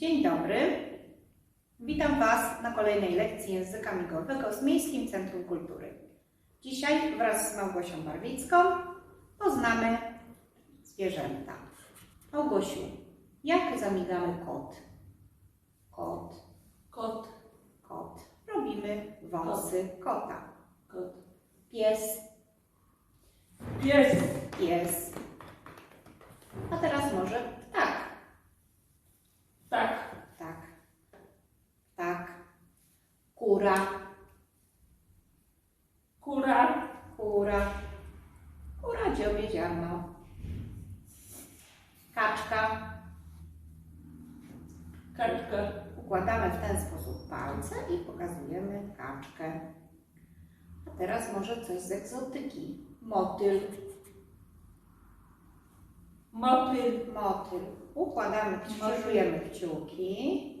Dzień dobry. Witam Was na kolejnej lekcji języka migowego z Miejskim Centrum Kultury. Dzisiaj wraz z Małgosią Barwicką poznamy zwierzęta. Małgosiu, jak zamigamy kot? Kot, Kot, kot. Robimy wąsy kota. kot. Pies, Pies, pies. A teraz może Kura. Kura, Kura. Kura dziobie ziarno. Kaczka. kaczka, Układamy w ten sposób palce i pokazujemy kaczkę. A teraz może coś z egzotyki. Motyl. motyl, Motyl. Układamy, krzyżujemy kciuki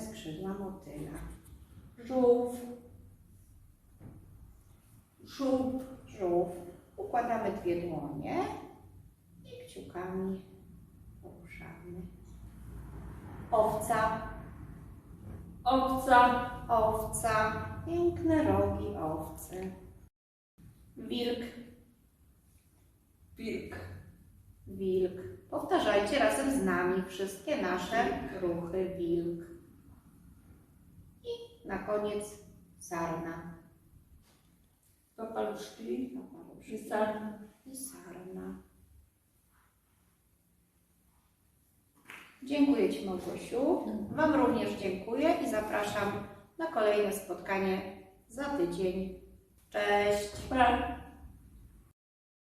skrzydła motyla. Żółw. żółw, żółw. Układamy dwie dłonie i kciukami poruszamy. Owca, owca, owca, piękne rogi owcy. Wilk, wilk, wilk. Powtarzajcie razem z nami wszystkie nasze ruchy wilk. Na koniec sarna. papaluszki, Papaluszki i sarna. i sarna. Dziękuję Ci Małgosiu. Wam również dziękuję i zapraszam na kolejne spotkanie za tydzień. Cześć! Pa.